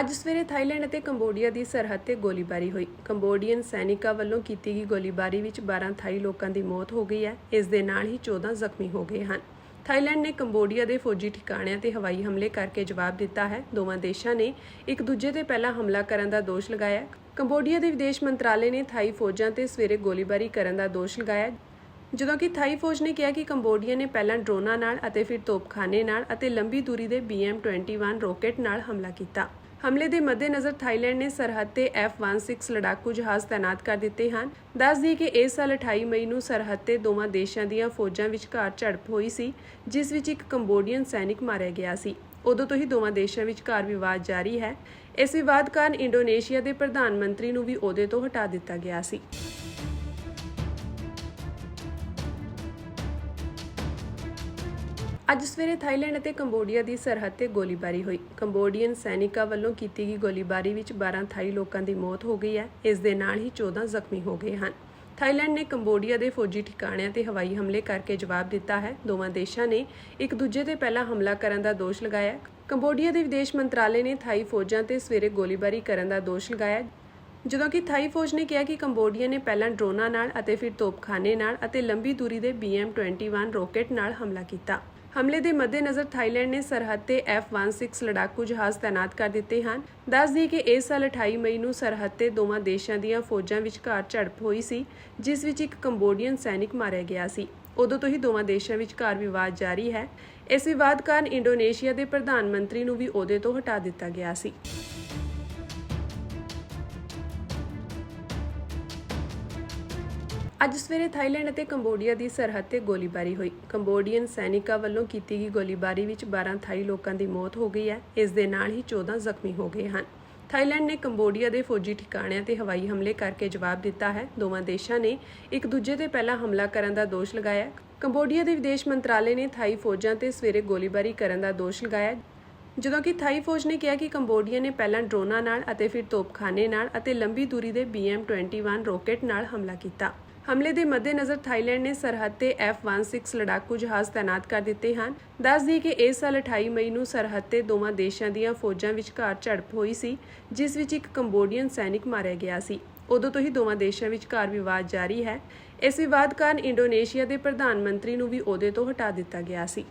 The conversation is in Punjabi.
ਅੱਜ ਸਵੇਰੇ ਥਾਈਲੈਂਡ ਅਤੇ ਕੰਬੋਡੀਆ ਦੀ ਸਰਹੱਦ ਤੇ ਗੋਲੀਬਾਰੀ ਹੋਈ। ਕੰਬੋਡੀਅਨ ਸੈਨਿਕਾਂ ਵੱਲੋਂ ਕੀਤੀ ਗਈ ਗੋਲੀਬਾਰੀ ਵਿੱਚ 12 ਥਾਈ ਲੋਕਾਂ ਦੀ ਮੌਤ ਹੋ ਗਈ ਹੈ। ਇਸ ਦੇ ਨਾਲ ਹੀ 14 ਜ਼ਖਮੀ ਹੋ ਗਏ ਹਨ। ਥਾਈਲੈਂਡ ਨੇ ਕੰਬੋਡੀਆ ਦੇ ਫੌਜੀ ਠਿਕਾਣਿਆਂ ਤੇ ਹਵਾਈ ਹਮਲੇ ਕਰਕੇ ਜਵਾਬ ਦਿੱਤਾ ਹੈ। ਦੋਵਾਂ ਦੇਸ਼ਾਂ ਨੇ ਇੱਕ ਦੂਜੇ ਤੇ ਪਹਿਲਾਂ ਹਮਲਾ ਕਰਨ ਦਾ ਦੋਸ਼ ਲਗਾਇਆ। ਕੰਬੋਡੀਆ ਦੇ ਵਿਦੇਸ਼ ਮੰਤਰਾਲੇ ਨੇ ਥਾਈ ਫੌਜਾਂ ਤੇ ਸਵੇਰੇ ਗੋਲੀਬਾਰੀ ਕਰਨ ਦਾ ਦੋਸ਼ ਲਗਾਇਆ। ਜਦੋਂ ਕਿ ਥਾਈ ਫੌਜ ਨੇ ਕਿਹਾ ਕਿ ਕੰਬੋਡੀਆ ਨੇ ਪਹਿਲਾਂ ਡਰੋਨਾਂ ਨਾਲ ਅਤੇ ਫਿਰ ਤੋਪਖਾਨੇ ਨਾਲ ਅਤੇ ਲੰਬੀ ਦੂਰੀ ਦੇ BM21 ਰਾਕੇਟ ਨਾਲ ਹਮਲਾ ਕੀਤਾ। ਹਮਲੇ ਦੇ ਮੱਦੇਨਜ਼ਰ ਥਾਈਲੈਂਡ ਨੇ ਸਰਹੱਦ ਤੇ F-16 ਲੜਾਕੂ ਜਹਾਜ਼ ਤਾਇਨਾਤ ਕਰ ਦਿੱਤੇ ਹਨ। ਦੱਸ ਦਈਏ ਕਿ ਇਸ ਸਾਲ 28 ਮਈ ਨੂੰ ਸਰਹੱਦ ਤੇ ਦੋਵਾਂ ਦੇਸ਼ਾਂ ਦੀਆਂ ਫੌਜਾਂ ਵਿਚਕਾਰ ਝੜਪ ਹੋਈ ਸੀ, ਜਿਸ ਵਿੱਚ ਇੱਕ ਕੰਬੋਡੀਅਨ ਸੈਨਿਕ ਮਾਰਿਆ ਗਿਆ ਸੀ। ਉਦੋਂ ਤੋਂ ਹੀ ਦੋਵਾਂ ਦੇਸ਼ਾਂ ਵਿਚਕਾਰ ਵਿਵਾਦ ਜਾਰੀ ਹੈ। ਇਸ ਵਿਵਾਦ ਕਾਰਨ ਇੰਡੋਨੇਸ਼ੀਆ ਦੇ ਪ੍ਰਧਾਨ ਮੰਤਰੀ ਨੂੰ ਵੀ ਅਹੁਦੇ ਤੋਂ ਹਟਾ ਦਿੱਤਾ ਗਿਆ ਸੀ। ਅੱਜ ਸਵੇਰੇ ਥਾਈਲੈਂਡ ਅਤੇ ਕੰਬੋਡੀਆ ਦੀ ਸਰਹੱਦ ਤੇ ਗੋਲੀਬਾਰੀ ਹੋਈ। ਕੰਬੋਡੀਅਨ ਸੈਨਿਕਾਂ ਵੱਲੋਂ ਕੀਤੀ ਗਈ ਗੋਲੀਬਾਰੀ ਵਿੱਚ 12 ਥਾਈ ਲੋਕਾਂ ਦੀ ਮੌਤ ਹੋ ਗਈ ਹੈ। ਇਸ ਦੇ ਨਾਲ ਹੀ 14 ਜ਼ਖਮੀ ਹੋ ਗਏ ਹਨ। ਥਾਈਲੈਂਡ ਨੇ ਕੰਬੋਡੀਆ ਦੇ ਫੌਜੀ ਠਿਕਾਣਿਆਂ ਤੇ ਹਵਾਈ ਹਮਲੇ ਕਰਕੇ ਜਵਾਬ ਦਿੱਤਾ ਹੈ। ਦੋਵਾਂ ਦੇਸ਼ਾਂ ਨੇ ਇੱਕ ਦੂਜੇ ਤੇ ਪਹਿਲਾਂ ਹਮਲਾ ਕਰਨ ਦਾ ਦੋਸ਼ ਲਗਾਇਆ ਕੰਬੋਡੀਆ ਦੇ ਵਿਦੇਸ਼ ਮੰਤਰਾਲੇ ਨੇ ਥਾਈ ਫੌਜਾਂ ਤੇ ਸਵੇਰੇ ਗੋਲੀਬਾਰੀ ਕਰਨ ਦਾ ਦੋਸ਼ ਲਗਾਇਆ ਜਦੋਂ ਕਿ ਥਾਈ ਫੌਜ ਨੇ ਕਿਹਾ ਕਿ ਕੰਬੋਡੀਆ ਨੇ ਪਹਿਲਾਂ ਡਰੋਨਾਂ ਨਾਲ ਅਤੇ ਫਿਰ ਤੋਪਖਾਨੇ ਨਾਲ ਅਤੇ ਲੰਬੀ ਦੂਰੀ ਦੇ BM21 ਰਾਕੇਟ ਨਾਲ ਹਮਲਾ ਕੀਤਾ। ਹਮਲੇ ਦੇ ਮੱਦੇਨਜ਼ਰ ਥਾਈਲੈਂਡ ਨੇ ਸਰਹੱਦ ਤੇ F-16 ਲੜਾਕੂ ਜਹਾਜ਼ ਤਾਇਨਾਤ ਕਰ ਦਿੱਤੇ ਹਨ। ਦੱਸ ਦਈਏ ਕਿ ਇਸ ਸਾਲ 28 ਮਈ ਨੂੰ ਸਰਹੱਦ ਤੇ ਦੋਵਾਂ ਦੇਸ਼ਾਂ ਦੀਆਂ ਫੌਜਾਂ ਵਿਚਕਾਰ ਝੜਪ ਹੋਈ ਸੀ, ਜਿਸ ਵਿੱਚ ਇੱਕ ਕੰਬੋਡੀਅਨ ਸੈਨਿਕ ਮਾਰਿਆ ਗਿਆ ਸੀ। ਉਦੋਂ ਤੋਂ ਹੀ ਦੋਵਾਂ ਦੇਸ਼ਾਂ ਵਿਚਕਾਰ ਵਿਵਾਦ ਜਾਰੀ ਹੈ। ਇਸ ਵਿਵਾਦ ਕਾਰਨ ਇੰਡੋਨੇਸ਼ੀਆ ਦੇ ਪ੍ਰਧਾਨ ਮੰਤਰੀ ਨੂੰ ਵੀ ਅਹੁਦੇ ਤੋਂ ਹਟਾ ਦਿੱਤਾ ਗਿਆ ਸੀ। ਅੱਜ ਸਵੇਰੇ ਥਾਈਲੈਂਡ ਅਤੇ ਕੰਬੋਡੀਆ ਦੀ ਸਰਹੱਦ ਤੇ ਗੋਲੀਬਾਰੀ ਹੋਈ। ਕੰਬੋਡੀਅਨ ਸੈਨਿਕਾਂ ਵੱਲੋਂ ਕੀਤੀ ਗਈ ਗੋਲੀਬਾਰੀ ਵਿੱਚ 12 ਥਾਈ ਲੋਕਾਂ ਦੀ ਮੌਤ ਹੋ ਗਈ ਹੈ। ਇਸ ਦੇ ਨਾਲ ਹੀ 14 ਜ਼ਖਮੀ ਹੋ ਗਏ ਹਨ। ਥਾਈਲੈਂਡ ਨੇ ਕੰਬੋਡੀਆ ਦੇ ਫੌਜੀ ਠਿਕਾਣਿਆਂ ਤੇ ਹਵਾਈ ਹਮਲੇ ਕਰਕੇ ਜਵਾਬ ਦਿੱਤਾ ਹੈ। ਦੋਵਾਂ ਦੇਸ਼ਾਂ ਨੇ ਇੱਕ ਦੂਜੇ ਤੇ ਪਹਿਲਾਂ ਹਮਲਾ ਕਰਨ ਦਾ ਦੋਸ਼ ਲਗਾਇਆ ਕੰਬੋਡੀਆ ਦੇ ਵਿਦੇਸ਼ ਮੰਤਰਾਲੇ ਨੇ ਥਾਈ ਫੌਜਾਂ ਤੇ ਸਵੇਰੇ ਗੋਲੀਬਾਰੀ ਕਰਨ ਦਾ ਦੋਸ਼ ਲਗਾਇਆ ਜਦੋਂ ਕਿ ਥਾਈ ਫੌਜ ਨੇ ਕਿਹਾ ਕਿ ਕੰਬੋਡੀਆ ਨੇ ਪਹਿਲਾਂ ਡਰੋਨਾਂ ਨਾਲ ਅਤੇ ਫਿਰ ਤੋਪਖਾਨੇ ਨਾਲ ਅਤੇ ਲੰਬੀ ਦੂਰੀ ਦੇ BM21 ਰਾਕੇਟ ਨਾਲ ਹਮਲਾ ਕੀਤਾ। ਹਮਲੇ ਦੇ ਮੱਦੇਨਜ਼ਰ ਥਾਈਲੈਂਡ ਨੇ ਸਰਹੱਦ ਤੇ F-16 ਲੜਾਕੂ ਜਹਾਜ਼ ਤਾਇਨਾਤ ਕਰ ਦਿੱਤੇ ਹਨ। ਦੱਸ ਦਈਏ ਕਿ ਇਸ ਸਾਲ 28 ਮਈ ਨੂੰ ਸਰਹੱਦ ਤੇ ਦੋਵਾਂ ਦੇਸ਼ਾਂ ਦੀਆਂ ਫੌਜਾਂ ਵਿਚਕਾਰ ਝੜਪ ਹੋਈ ਸੀ, ਜਿਸ ਵਿੱਚ ਇੱਕ ਕੰਬੋਡੀਅਨ ਸੈਨਿਕ ਮਾਰਿਆ ਗਿਆ ਸੀ। ਉਦੋਂ ਤੋਂ ਹੀ ਦੋਵਾਂ ਦੇਸ਼ਾਂ ਵਿਚਕਾਰ ਵਿਵਾਦ ਜਾਰੀ ਹੈ। ਇਸ ਵਿਵਾਦ ਕਾਰਨ ਇੰਡੋਨੇਸ਼ੀਆ ਦੇ ਪ੍ਰਧਾਨ ਮੰਤਰੀ ਨੂੰ ਵੀ ਅਹੁਦੇ ਤੋਂ ਹਟਾ ਦਿੱਤਾ ਗਿਆ ਸੀ।